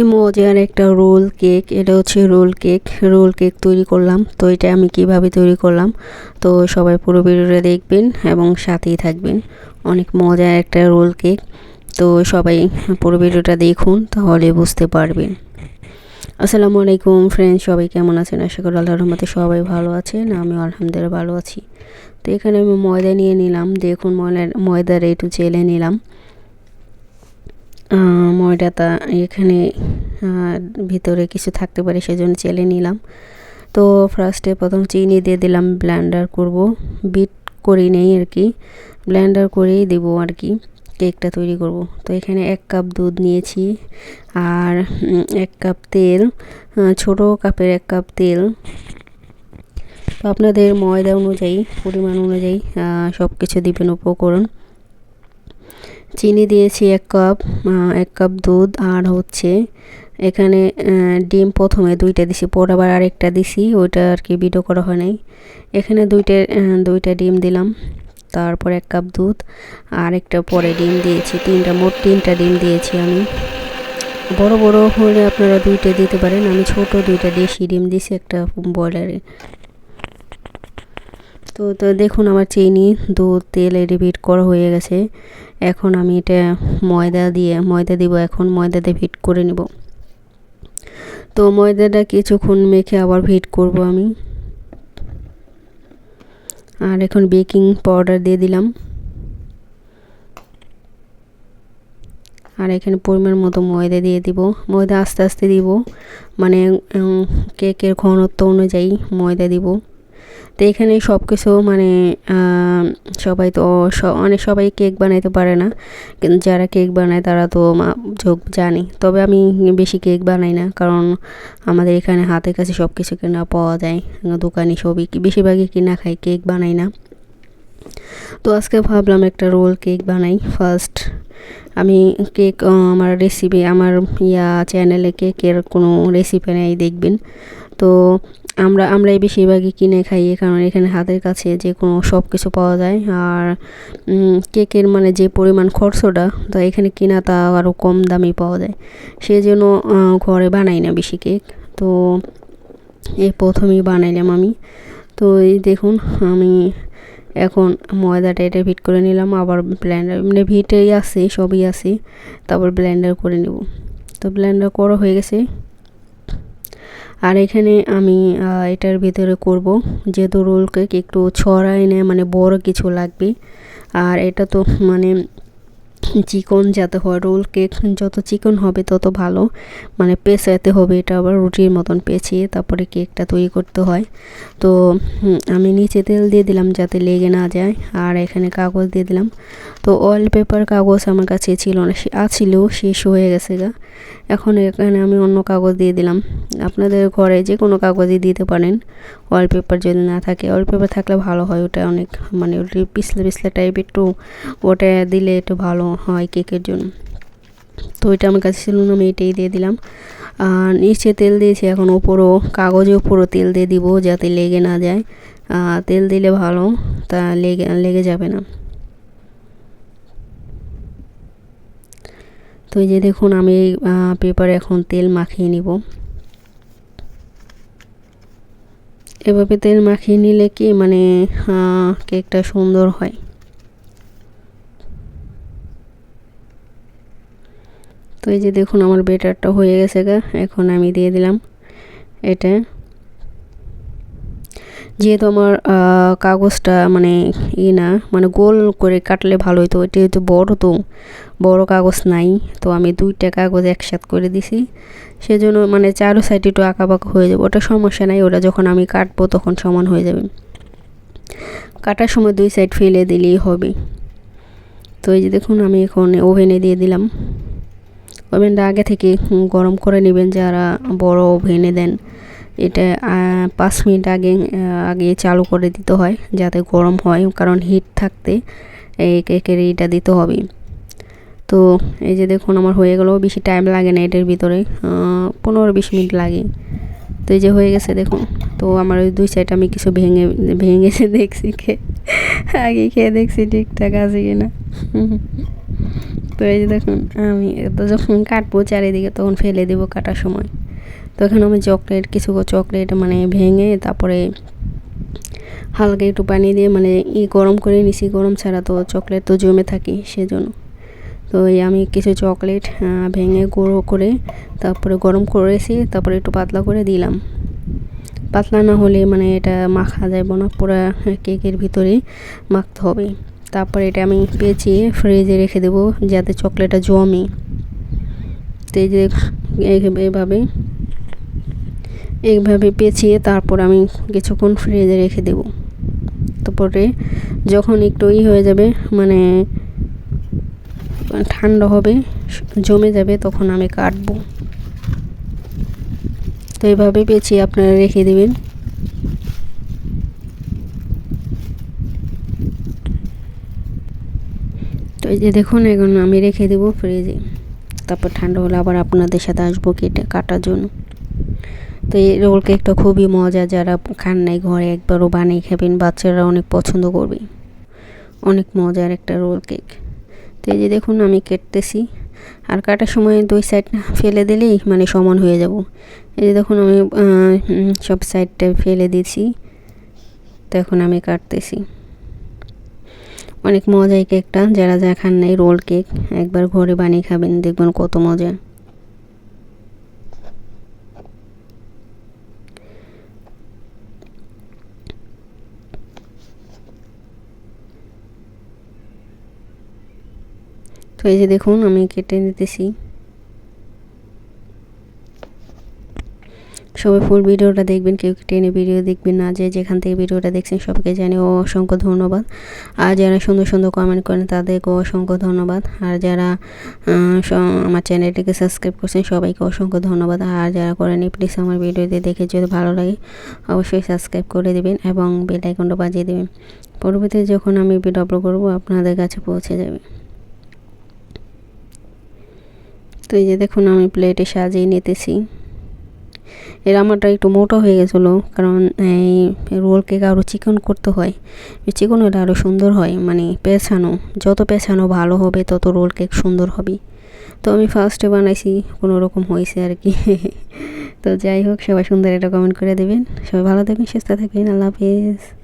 আজকে মজার একটা রোল কেক, এটা হচ্ছে রোল কেক। রোল কেক তৈরি করলাম, তো এটা আমি কীভাবে তৈরি করলাম, তো সবাই পুরো ভিডিওটা দেখবেন এবং সাথেই থাকবেন। অনেক মজার একটা রোল কেক, তো সবাই পুরো ভিডিওটা দেখুন, তাহলে বুঝতে পারবেন। আসসালামু আলাইকুম ফ্রেন্ডস সবাই কেমন আছেন? আশা করি আল্লাহর রহমতে সবাই ভালো আছেন আমি আলহামদুলিল্লাহ ভালো আছি। তো এখানে আমি ময়দা নিয়ে নিলাম, দেখুন ময়দা ময়দার একটু চেলে নিলাম। ময়দাটা এখানে ভিতরে কিছু থাকতে পারে, সেজন্য চেলে নিলাম। তো ফার্স্টে প্রথম চিনি দিয়ে দিলাম ব্লেন্ডার করব। বিট করি নেই আর কি। ব্লেন্ডার করেই দেব আর কি কেকটা তৈরি করব। তো এখানে এক কাপ দুধ নিয়েছি, আর এক কাপ তেল ছোট কাপের এক কাপ তেল। তো আপনাদের ময়দা অনুযায়ী, পরিমাণ অনুযায়ী সব কিছু দিবেন উপকরণ। চিনি দিয়েছি এক কাপ এক কাপ দুধ আর হচ্ছে এখানে ডিম প্রথমে দুইটা দিছি, পর আবার আরেকটা দিছি, ওইটা আর কি ভিডিও করা হয় নাই। এখানে দুইটা দুইটা ডিম দিলাম, তারপর এক কাপ দুধ আর একটা পরে ডিম দিয়েছি, তিনটা, মোট তিনটা ডিম দিয়েছি আমি। বড় বড় হলে আপনারা দুইটা দিতে পারেন, আমি ছোট দুইটা দেশি ডিম দিছি, একটা ব্রয়লারে। তো তো দেখুন আমার চিনি, দুধ, তেল এটি বিট করা হয়ে গেছে। এখন আমি এটা ময়দা দিয়ে, ময়দা দিব এখন ময়দা দিয়ে ভিট করে নিব। তো ময়দাটা কিছুক্ষণ মেখে আবার ভিট করব আমি। আর এখন বেকিং পাউডার দিয়ে দিলাম। আর এখানে পরিমাণ মতো ময়দা দিয়ে দিব। ময়দা আস্তে আস্তে দিব। মানে কেকের ঘনত্ব অনুযায়ী ময়দা দিব। তো এখানে সব কিছু মানে সবাই তো অনেক সবাই কেক বানাইতে পারে না। কিন্তু যারা কেক বানায় তারা তো যোগ জানে। তবে আমি বেশি কেক বানাই না, কারণ আমাদের এখানে হাতের কাছে সব কিছু কেনা পাওয়া যায়। দোকানে সবই বেশিরভাগই কিনা খাই কেক বানাই না। তো আজকে ভাবলাম একটা রোল কেক বানাই। ফার্স্ট আমি কেক আমার রেসিপি আমার ইয়া চ্যানেলে কেকের কোনো রেসিপি নেই, দেখবেন। তো আমরা, আমরাই বেশিরভাগই কিনে খাই কারণ এখানে হাতের কাছে যে কোনো সব কিছু পাওয়া যায়। আর কেকের মানে যে পরিমাণ খরচটা, তা এখানে কিনা তা আরও কম দামে পাওয়া যায়। সেই জন্য ঘরে বানাই না বেশি কেক। তো এই প্রথমেই বানাইলাম আমি। তো, এই দেখুন, আমি এখন ময়দাটা এটা ভিট করে নিলাম, আবার ব্লেন্ডার মানে ভিটেই আছে, সবই আছে। তারপর ব্লেন্ডার করে নেব। তো ব্লেন্ডার করা হয়ে গেছে। আর এখানে আমি এটার ভিতরে করব। যেহেতু রোল কেক একটু ছড়ায় নেয় মানে বড় কিছু লাগবে। আর এটা তো মানে চিকন যাতে হয় রোল কেক যত চিকন হবে তত ভালো। মানে পেঁচাতে হবে এটা আবার রুটির মতন পেঁচিয়ে তারপরে কেকটা তৈরি করতে হয়। তো আমি নিচে তেল দিয়ে দিলাম যাতে লেগে না যায়, আর এখানে কাগজ দিয়ে দিলাম। তো অয়েল পেপার কাগজ আমার কাছে ছিল না আছিল, শেষ হয়ে গেছে গা। এখন এখানে আমি অন্য কাগজ দিয়ে দিলাম। আপনাদের ঘরে যে কোনো কাগজই দিতে পারেন অয়েল পেপার যদি না থাকে। অয়েল পেপার থাকলে ভালো হয়, ওটা অনেক মানে ওটা পিছলে পিছলে টাইপ একটু, ওটা দিলে একটু ভালো হয় কেকের জন্য। তো এটা আমার কাছে ছিল না, আমি এটাই দিয়ে দিলাম। আর নিচে তেল দিয়েছি, এখন ওপরও, কাগজে ওপরও তেল দিয়ে দিব যাতে লেগে না যায়। তেল দিলে ভালো, তা লেগে লেগে যাবে না। তো এই যে দেখুন, আমি পেপারে এখন তেল মাখিয়ে নিব। এভাবে তেল মাখিয়ে নিলে কি মানে কেকটা সুন্দর হয়। তো এই যে দেখুন আমার বেটারটা হয়ে গেছে গা, এখন আমি দিয়ে দিলাম এটা। যেহেতু আমার কাগজটা মানে ই না মানে গোল করে কাটলে ভালো হতো এটা হয়তো বড় তো, বড় কাগজ নাই, তো আমি দুইটা কাগজ একসাথ করে দিছি। সেজন্য মানে চারো সাইড একটু আঁকাবাঁকা হয়ে যাবে, ওটা সমস্যা নাই, ওটা যখন আমি কাটবো তখন সমান হয়ে যাবে। কাটার সময় দুই সাইড ফেলে দিলেই হবে। তো এই যে দেখুন আমি এখন ওভেনে দিয়ে দিলাম। ওভেনটা আগে থেকে গরম করে নেবেন যারা বড় ওভেনে দেন। এটা পাঁচ মিনিট আগে আগে চালু করে দিতে হয় যাতে গরম হয়, কারণ হিট থাকতে এই কেকের এইটা দিতে হবে। তো এই যে দেখুন আমার হয়ে গেল বেশি টাইম লাগে না এটার ভিতরে পনেরো বিশ মিনিট লাগে। তো এই যে হয়ে গেছে দেখুন, তো আমার ওই দুই সাইড আমি কিছু ভেঙে ভেঙেছে দেখছি, খেয়ে, আগে খেয়ে দেখছি ঠিকঠাক আছে কিনা। তো এই যে দেখুন, আমি তো যখন কাটবো চারিদিকে তখন ফেলে দেবো কাটার সময়। তো তখন আমি চকলেট কিছু চকলেট মানে ভেঙে তারপরে হালকা একটু পানি দিয়ে মানে ই গরম করে নিছি, গরম ছাড়া তো চকলেট তো জমে থাকে সেজন্য। তো এই আমি কিছু চকলেট ভেঙে গুঁড়ো করে তারপরে গরম করেছি, তারপরে একটু পাতলা করে দিলাম। পাতলা না হলে মানে এটা মাখা যাবে না, পুরো কেকের ভিতরে মাখতে হবে। তারপরে এটা আমি পেঁচিয়ে ফ্রিজে রেখে দেবো যাতে চকলেটটা জমে। তো এই যে এইভাবে এইভাবে পেঁচিয়ে তারপর আমি কিছুক্ষণ ফ্রিজে রেখে দেব। তারপরে যখন একটু ই হয়ে যাবে মানে ঠান্ডা হবে, জমে যাবে, তখন আমি কাটবো। তো এইভাবে পেঁচিয়ে আপনারা রেখে দেবেন। এই যে দেখুন, এখন আমি রেখে দেবো ফ্রিজে তারপর ঠান্ডা হলে আবার আপনাদের সাথে আসব কেটে কাটার জন্য। তো এই রোল কেকটা খুবই মজা যারা খান নাই ঘরে একবারও বানিয়ে খাবেন, বাচ্চারা অনেক পছন্দ করবে। অনেক মজার একটা রোল কেক তো এই যে দেখুন, আমি কেটতেছি। আর কাটার সময় দুই সাইড ফেলে দিলেই মানে সমান হয়ে যাব। এই যে দেখুন, আমি সব সাইডটা ফেলে দিছি তো এখন আমি কাটতেছি। অনেক মজাই কেকটা যারা যা খান নাই রোল কেক একবার ঘরে বানিয়ে খাবেন, দেখবেন কত মজা। তো এই যে দেখুন, আমি কেটে নিতেছি সবাই ফুল ভিডিওটা দেখবেন, কেউ টেনে ভিডিও দেখবেন না, যে যেখান থেকে ভিডিওটা দেখছেন সবাইকে জানি অসংখ্য ধন্যবাদ। আর যারা সুন্দর সুন্দর কমেন্ট করেন তাদেরকে অসংখ্য ধন্যবাদ। আর যারা আমার চ্যানেলটিকে সাবস্ক্রাইব করছেন সবাইকে অসংখ্য ধন্যবাদ। আর যারা করেনি প্লিজ আমার ভিডিওতে দেখে যদি ভালো লাগে, অবশ্যই সাবস্ক্রাইব করে দেবেন এবং বেল আইকনটা বাজিয়ে দেবেন। পরবর্তীতে যখন আমি ভিডিও আপলোড করব, আপনাদের কাছে পৌঁছে যাবে। তো এই যে দেখুন, আমি প্লেটে সাজিয়ে নিতেছি। এর আমারটা একটু মোটো হয়ে গেছিল, কারণ এই রোল কেক আরও চিকন করতে হয়। চিকন হলে আরও সুন্দর হয় মানে পেছানো যত পেছানো ভালো হবে, তত রোল কেক সুন্দর হবে। তো আমি ফার্স্টে বানাইছি কোনো রকম হয়েছে আর কি। তো যাই হোক, সবাই সুন্দর এটা কমেন্ট করে দেবেন। সবাই ভালো থাকবেন, সুস্থ থাকবেন, আল্লাহ হাফিজ।